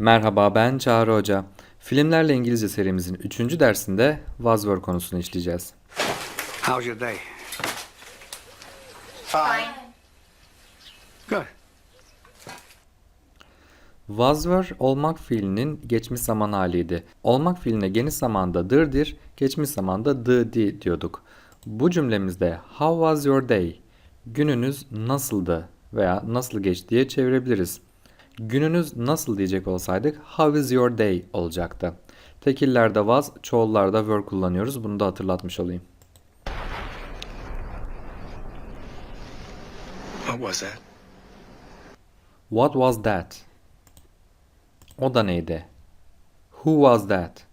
Merhaba ben Çağrı Hoca. Filmlerle İngilizce serimizin 3. dersinde was were konusunu işleyeceğiz. How's your day? Fine. Good. Was were olmak fiilinin geçmiş zaman haliydi. Olmak fiiline geniş zamanda dırdir, geçmiş zamanda dı di diyorduk. Bu cümlemizde how was your day? Gününüz nasıldı veya nasıl geçti diye çevirebiliriz. Gününüz nasıl diyecek olsaydık how is your day olacaktı. Tekillerde was, çoğullarda were kullanıyoruz. Bunu da hatırlatmış olayım. What was that? What was that? O da neydi? Who was that?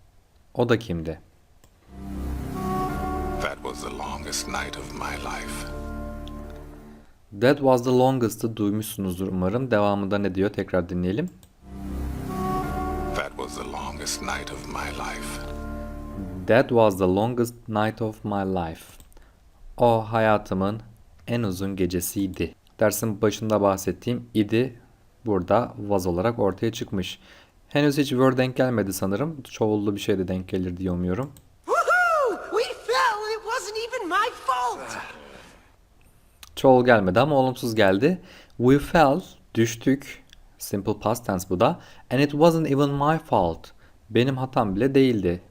O da kimdi? That was the longest night of my life. That was the longest'ı duymuşsunuzdur umarım. Devamında ne diyor? Tekrar dinleyelim. That was the longest night of my life. That was the longest night of my life. O hayatımın en uzun gecesiydi. Dersin başında bahsettiğim idi burada was olarak ortaya çıkmış. Henüz hiç word denk gelmedi sanırım. Çoğullu bir şey de denk gelir diye umuyorum. Woohoo! We fell. It wasn't even my fault. Çoğul gelmedi ama olumsuz geldi. We fell, düştük. Simple past tense bu da. And it wasn't even my fault. Benim hatam bile değildi.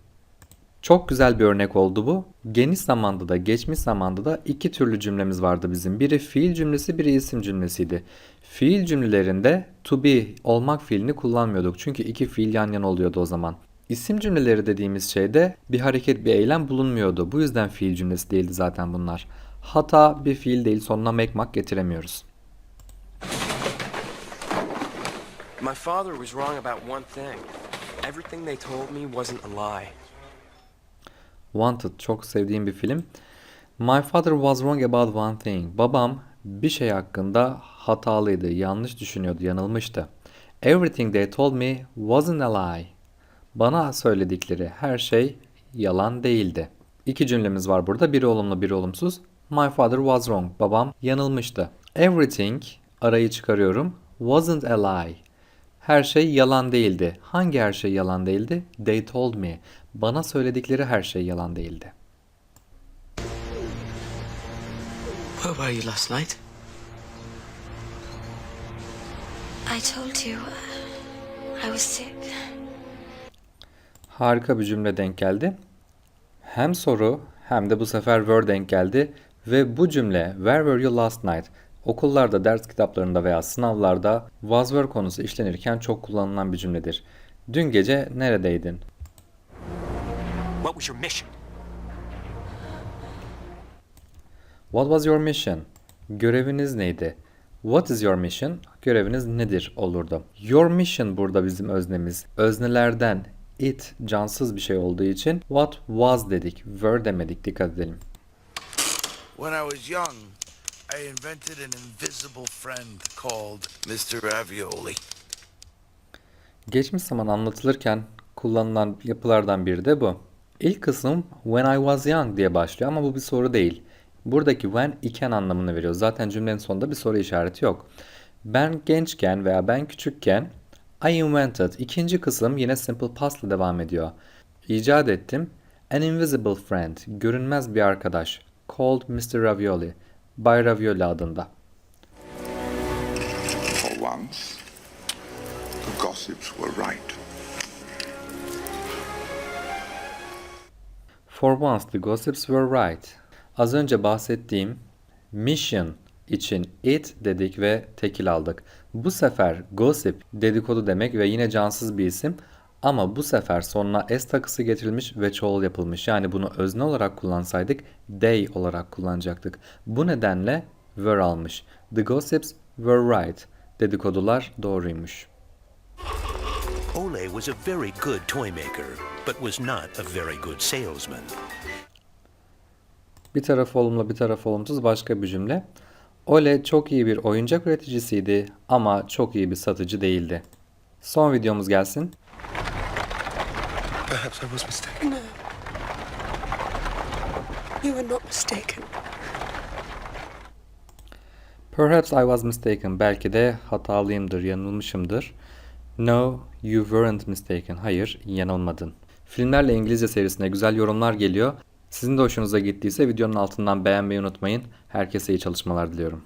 Çok güzel bir örnek oldu bu. Geniş zamanda da geçmiş zamanda da iki türlü cümlemiz vardı bizim. Biri fiil cümlesi, biri isim cümlesiydi. Fiil cümlelerinde to be olmak fiilini kullanmıyorduk. Çünkü iki fiil yan yana oluyordu o zaman. İsim cümleleri dediğimiz şeyde bir hareket, bir eylem bulunmuyordu. Bu yüzden fiil cümlesi değildi zaten bunlar. Hata bir fiil değil, sonuna make mak getiremiyoruz. My father was wrong about one thing. Everything they told me wasn't a lie. Wanted çok sevdiğim bir film. My father was wrong about one thing. Babam bir şey hakkında hatalıydı, yanlış düşünüyordu, yanılmıştı. Everything they told me wasn't a lie. Bana söyledikleri her şey yalan değildi. İki cümlemiz var burada. Biri olumlu, biri olumsuz. My father was wrong. Babam yanılmıştı. Everything arayı çıkarıyorum. Wasn't a lie. Her şey yalan değildi. Hangi her şey yalan değildi? They told me. Bana söyledikleri her şey yalan değildi. Where were you last night? I told you uh, I was sick. Harika bir cümle denk geldi. Hem soru hem de bu sefer were denk geldi ve bu cümle where were you last night okullarda, ders kitaplarında veya sınavlarda was were konusu işlenirken çok kullanılan bir cümledir. Dün gece neredeydin? What was your mission? What was your mission? Göreviniz neydi? What is your mission? Göreviniz nedir olurdu. Your mission burada bizim öznemiz. Öznelerden it cansız bir şey olduğu için what was dedik. Were demedik. Dikkat edelim. When I was young, I invented an invisible friend called Mr. Ravioli. Geçmiş zaman anlatılırken kullanılan yapılardan biri de bu. İlk kısım when I was young diye başlıyor ama bu bir soru değil. Buradaki when iken anlamını veriyor. Zaten cümlenin sonunda bir soru işareti yok. Ben gençken veya ben küçükken I invented. İkinci kısım yine simple past ile devam ediyor. İcat ettim. An invisible friend. Görünmez bir arkadaş. Called Mr. Ravioli. Bay Ravioli adında. For once, the gossips were right. For once the gossips were right. Az önce bahsettiğim mission için it dedik ve tekil aldık. Bu sefer gossip dedikodu demek ve yine cansız bir isim ama bu sefer sonuna s takısı getirilmiş ve çoğul yapılmış. Yani bunu özne olarak kullansaydık they olarak kullanacaktık. Bu nedenle were almış. The gossips were right. Dedikodular doğruymuş. Ole was a very good toy maker, but was not a very good salesman. Bir tarafı olumlu bir tarafı olumsuz başka bir cümle. Ole çok iyi bir oyuncak üreticisiydi ama çok iyi bir satıcı değildi. Son videomuz gelsin. Perhaps I was mistaken. You were not mistaken. Perhaps I was mistaken. Belki de hatalıyımdır, yanılmışımdır. No, you weren't mistaken. Hayır, yanılmadın. Filmlerle İngilizce serisine güzel yorumlar geliyor. Sizin de hoşunuza gittiyse videonun altından beğenmeyi unutmayın. Herkese iyi çalışmalar diliyorum.